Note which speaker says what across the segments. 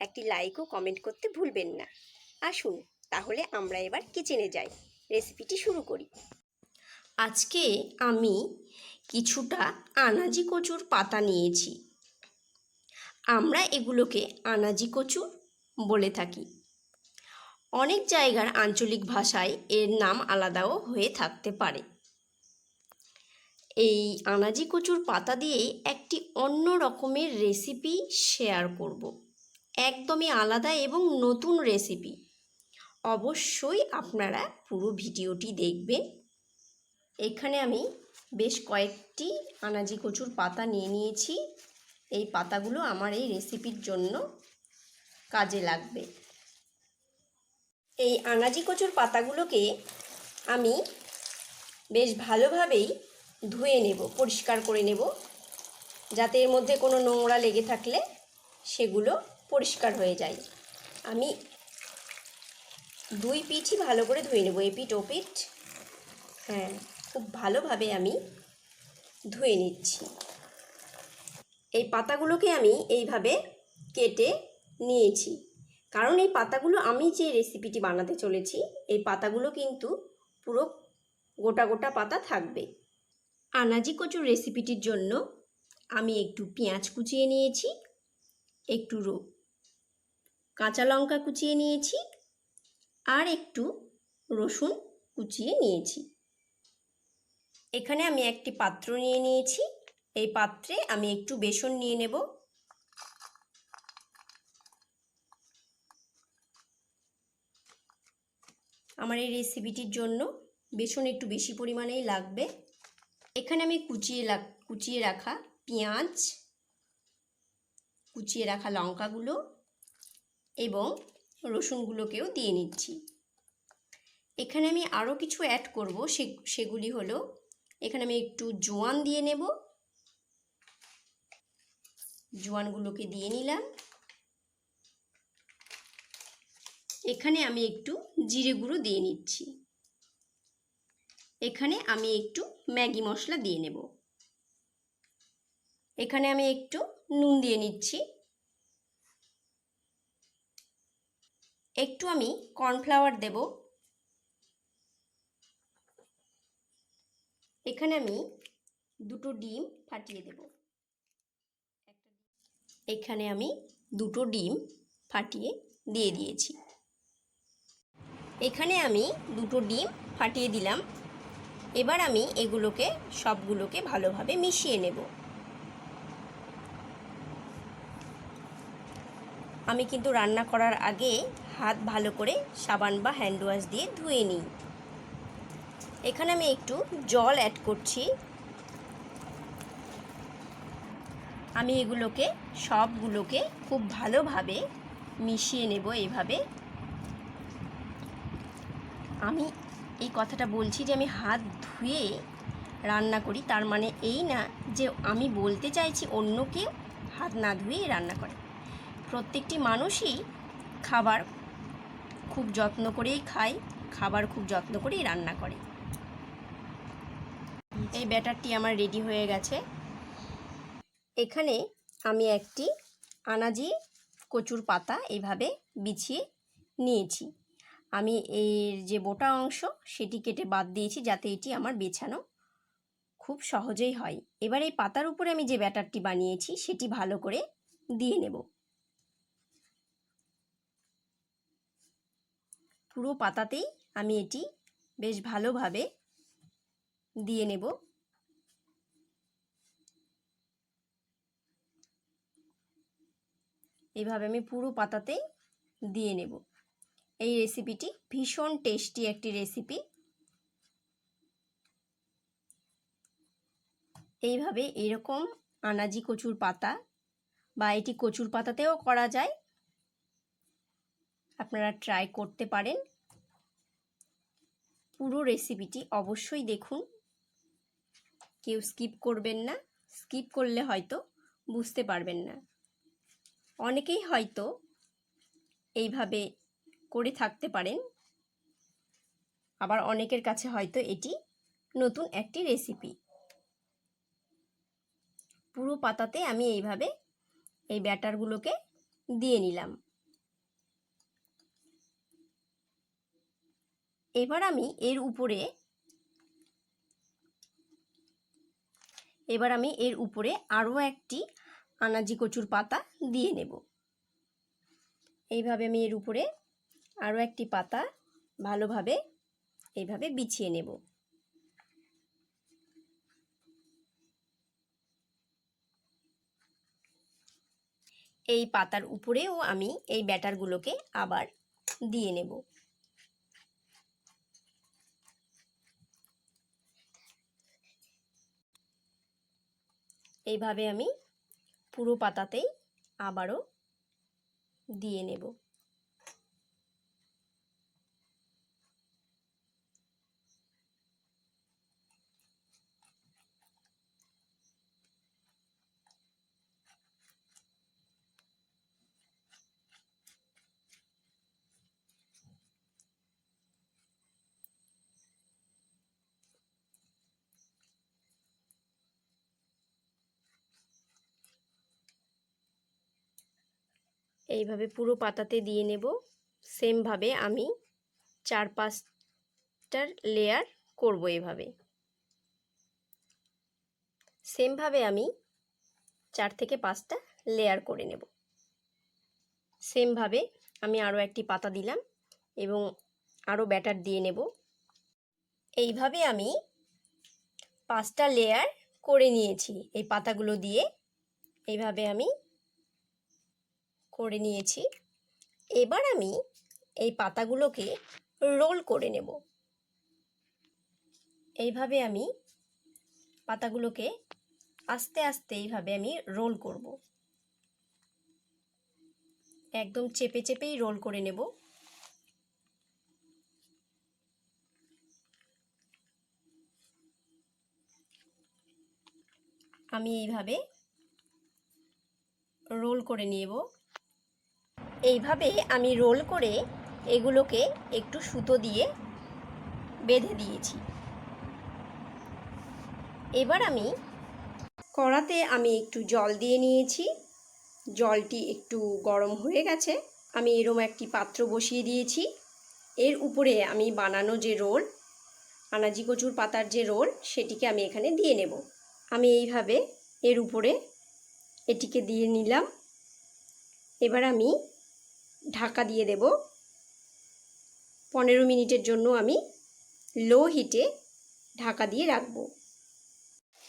Speaker 1: একটি লাইক ও কমেন্ট করতে ভুলবেন না। আসুন, তাহলে আমরা এবার কিচেনে যাই। রেসিপিটি শুরু করি। আজকে আমি কিছুটা আনাজি কচুর পাতা নিয়েছি। আমরা এগুলোকে আনাজি কচু বলে থাকি। অনেক জায়গার আঞ্চলিক ভাষায় এর নাম আলাদাও হয়ে থাকতে পারে। এই আনাজি কচুর পাতা দিয়েই একটি অন্য রকমের রেসিপি শেয়ার করব। একদমই আলাদা এবং নতুন রেসিপি অবশ্যই আপনারা পুরো ভিডিওটি দেখবেন। এখানে আমি বেশ কয়েকটি আনাজি কচুর পাতা নিয়ে নিয়েছি। এই পাতাগুলো আমার এই রেসিপির জন্য কাজে লাগবে। এই আনাজি কচুর পাতাগুলোকে আমি বেশ ভালোভাবেই ধুয়ে নেব, পরিষ্কার করে নেব। যাতে এর মধ্যে কোনো নোংরা লেগে থাকলে সেগুলো পরিষ্কার হয়ে যায়। আমি দুই পিঠই ভালো করে ধুয়ে নেব, এপিঠ ওপিঠ। হ্যাঁ খুব ভালোভাবে আমি ধুয়ে নিচ্ছি। এই পাতাগুলোকে আমি এইভাবে কেটে নিয়েছি। কারণ এই পাতাগুলো আমি যে রেসিপিটি বানাতে চলেছি, এই পাতাগুলো কিন্তু পুরো গোটা গোটা পাতা থাকবে। আনাজি কচুর রেসিপিটির জন্য আমি একটু পেঁয়াজ কুচিয়ে নিয়েছি, একটু কাঁচা লঙ্কা কুচিয়ে নিয়েছি আর একটু রসুন কুচিয়ে নিয়েছি। এখানে আমি একটি পাত্র নিয়ে নিয়েছি। এই পাত্রে আমি একটু বেসন নিয়ে নেব। আমার এই রেসিপিটির জন্য বেসন একটু বেশি পরিমাণেই লাগবে। এখানে আমি কুচিয়ে কুচিয়ে রাখা পেঁয়াজ, কুচিয়ে রাখা লঙ্কাগুলো এবং রসুনগুলোকেও দিয়ে নিচ্ছি। এখানে আমি আরও কিছু অ্যাড করব। সে, সেগুলি হলো, এখানে আমি একটু জোয়ান দিয়ে নেব। জোয়ানগুলোকে দিয়ে নিলাম। এখানে আমি একটু জিরে গুঁড়ো দিয়ে নিচ্ছি। এখানে আমি একটু ম্যাগি মশলা দিয়ে নেব। এখানে আমি একটু নুন দিয়ে নিচ্ছি। একটু আমি কর্নফ্লাওয়ার দেব। এখানে আমি দুটো ডিম ফাটিয়ে দেব। এখানে আমি দুটো ডিম ফাটিয়ে দিয়ে দিয়েছি। এখানে আমি দুটো ডিম ফাটিয়ে দিলাম। এবার আমি এগুলোকে, সবগুলোকে ভালোভাবে মিশিয়ে নেব। আমি কিন্তু রান্না করার আগে হাত ভালো করে সাবান বা হ্যান্ড ওয়াশ দিয়ে ধুয়ে নিই। এখানে আমি একটু জল অ্যাড করছি। আমি এগুলোকে, সবগুলোকে খুব ভালোভাবে মিশিয়ে নেব এইভাবে। আমি এই কথাটা বলছি যে আমি হাত ধুয়ে রান্না করি, তার মানে এই না যে আমি বলতে চাইছি অন্য কেউ হাত না ধুয়ে রান্না করে। প্রত্যেকটি মানুষই খাবার খুব যত্ন করেই খায়, খাবার খুব যত্ন করেই রান্না করে। এই ব্যাটারটি আমার রেডি হয়ে গেছে। এখানে আমি একটি আনাজি কচুর পাতা এইভাবে বিছিয়ে নিয়েছি। আমি এর যে বোটা অংশ, সেটি কেটে বাদ দিয়েছি যাতে এটি আমার বেছানো খুব সহজেই হয়। এবার এই পাতার উপরে আমি যে ব্যাটারটি বানিয়েছি, সেটি ভালো করে দিয়ে নেব। পুরো পাতাতেই আমি এটি বেশ ভালোভাবে দিয়ে নেব। এইভাবে আমি পুরো পাতাতেই দিয়ে নেব। এই রেসিপিটি ভীষণ টেস্টি একটি রেসিপি। এইভাবে এরকম আনাজি কচুর পাতা বা এটি কচুর পাতাতেও করা যায়। আপনারা ট্রাই করতে পারেন। পুরো রেসিপিটি অবশ্যই দেখুন। কেউ স্কিপ করবেন না। স্কিপ করলে হয়তো বুঝতে পারবেন না। অনেকেই হয়তো এইভাবে করে থাকতে পারেন। আবার অনেকের কাছে হয়তো এটি নতুন একটি রেসিপি পুরো পাতাতে আমি এইভাবে এই ব্যাটারগুলোকে দিয়ে নিলাম। এবার আমি এর উপরে, এবার আমি এর উপরে আরও একটি আনাজি কচুর পাতা দিয়ে নেব। এইভাবে আমি এর উপরে আরও একটি পাতা ভালোভাবে এইভাবে বিছিয়ে নেব। এই পাতার উপরেও আমি এই ব্যাটারগুলোকে আবার দিয়ে নেব। এইভাবে আমি পুরো পাতাতেই আবারও দিয়ে নেব। এইভাবে পুরো পাতাতে দিয়ে নেব। সেমভাবে আমি চার পাঁচটার লেয়ার করব এভাবে। সেমভাবে আমি চার থেকে পাঁচটা লেয়ার করে নেব। সেমভাবে আমি আরও একটি পাতা দিলাম এবং আরও ব্যাটার দিয়ে নেব। এইভাবে আমি পাঁচটা লেয়ার করে নিয়েছি এই পাতাগুলো দিয়ে। এইভাবে আমি করে নিয়েছি। এবার আমি এই পাতাগুলোকে রোল করে নেব। এইভাবে আমি পাতাগুলোকে আস্তে আস্তে এইভাবে আমি রোল করব। একদম চেপে চেপেই রোল করে নেব। আমি এইভাবে রোল করে নেব। এইভাবে আমি রোল করে এগুলোকে একটু সুতো দিয়ে বেঁধে দিয়েছি। এবার আমি কড়াতে আমি একটু জল দিয়ে নিয়েছি। জলটি একটু গরম হয়ে গেছে। আমি এরম একটি পাত্র বসিয়ে দিয়েছি। এর উপরে আমি বানানো যে রোল, আনাজি কচুর পাতার যে রোল, সেটিকে আমি এখানে দিয়ে নেব। আমি এইভাবে এর উপরে এটিকে দিয়ে নিলাম। এবার আমি ঢাকা দিয়ে দেব। পনেরো মিনিটের জন্য আমি লো হিটে ঢাকা দিয়ে রাখব।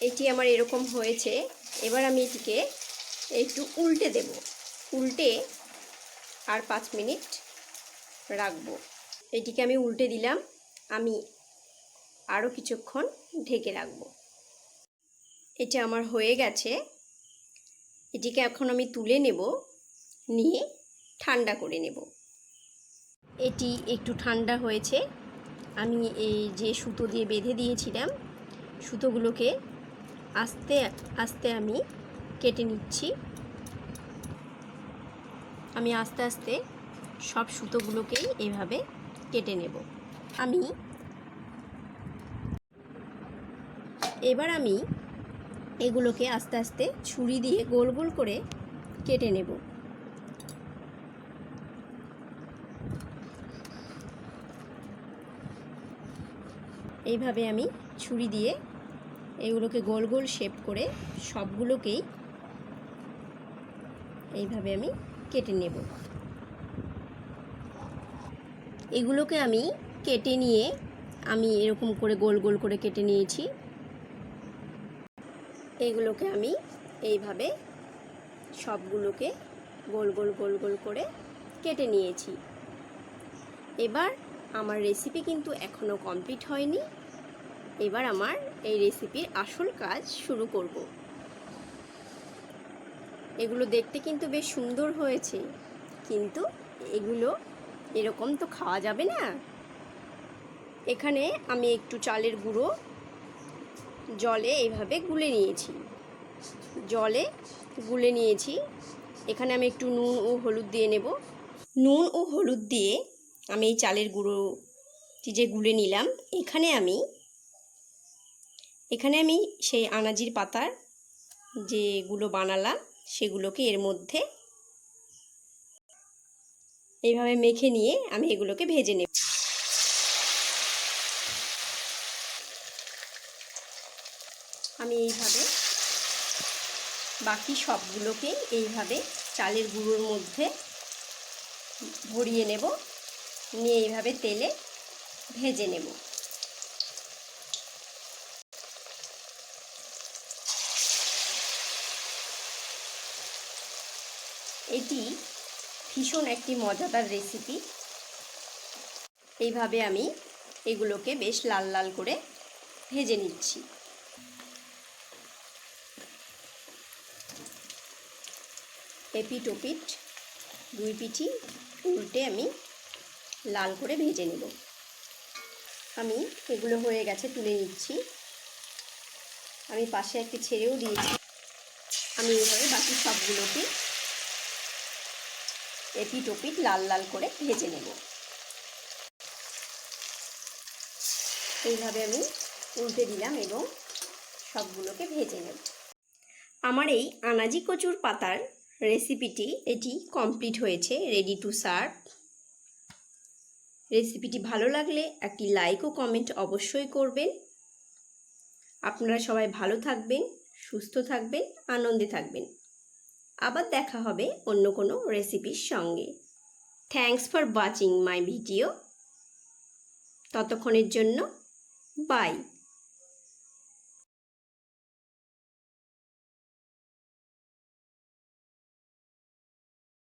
Speaker 1: এটি আমার এরকম হয়েছে। এবার আমি এটিকে একটু উল্টে দেব। উল্টে আর পাঁচ মিনিট রাখব। এটিকে আমি উল্টে দিলাম। আমি আরও কিছুক্ষণ ঢেকে রাখব। এটা আমার হয়ে গেছে। এটিকে এখন আমি তুলে নেব। নিয়ে ঠান্ডা করে নেব। এটি একটু ঠান্ডা হয়েছে। আমি এই যে সুতো দিয়ে বেঁধে দিয়েছিলাম, সুতোগুলোকে আস্তে আস্তে আমি কেটে নিচ্ছি। আমি আস্তে আস্তে সব সুতোগুলোকেই এভাবে কেটে নেব। আমি এবার আমি এগুলোকে আস্তে আস্তে ছুরি দিয়ে গোল গোল করে কেটে নেব। এইভাবে আমি ছুরি দিয়ে এগুলোকে গোল গোল শেপ করে সবগুলোকেই এইভাবে আমি কেটে নেব। এগুলোকে আমি কেটে নিয়ে আমি এরকম করে গোল গোল করে কেটে নিয়েছি। এগুলোকে আমি এইভাবে সবগুলোকে গোল গোল গোল গোল করে কেটে নিয়েছি। এবার আমার রেসিপি কিন্তু এখনও কমপ্লিট হয়নি। এবার আমার এই রেসিপির আসল কাজ শুরু করব। এগুলো দেখতে কিন্তু বেশ সুন্দর হয়েছে, কিন্তু এগুলো এরকম তো খাওয়া যাবে না। এখানে আমি একটু চালের গুঁড়ো, জলে এইভাবে গুলে নিয়েছি। জলে গুলে নিয়েছি। এখানে আমি একটু নুন ও হলুদ দিয়ে নেব। নুন ও হলুদ দিয়ে আমি এই চালের গুঁড়োটি যে গুলে নিলাম, এখানে আমি এখানে আমি সেই আনাজির পাতার যেগুলো বানালাম, সেগুলোকে এর মধ্যে এইভাবে মেখে নিয়ে আমি এগুলোকে ভেজে নেব। আমি এইভাবে বাকি সবগুলোকে এইভাবে চালের গুঁড়োর মধ্যে ভরিয়ে নেব। নিয়ে এইভাবে তেলে ভেজে নেব। এটি ভীষণ একটি মজাদার রেসিপি এইভাবে আমি এগুলোকে বেশ লাল লাল করে ভেজে নিচ্ছি। এপিট ওপিট দুই পিঠি উল্টে আমি লাল করে ভেজে নেব। আমি এগুলো হয়ে গেছে তুলে নিচ্ছি। আমি পাশে একটি ছেড়েও দিয়েছি। আমি এইভাবে বাকি সবগুলোকে এপিট ওপিট লাল লাল করে ভেজে নেব। এইভাবে আমি উল্টে দিলাম এবং সবগুলোকে ভেজে নেব। আমার এই আনাজি কচুর পাতার রেসিপিটি এটি কমপ্লিট হয়েছে রেডি টু সার্ভ রেসিপিটি ভালো লাগলে একটি লাইক ও কমেন্ট অবশ্যই করবেন। আপনারা সবাই ভালো থাকবেন, সুস্থ থাকবেন, আনন্দে থাকবেন। আবার দেখা হবে অন্য কোনো রেসিপির সঙ্গে। Thanks for watching my video ততক্ষণের জন্য বাই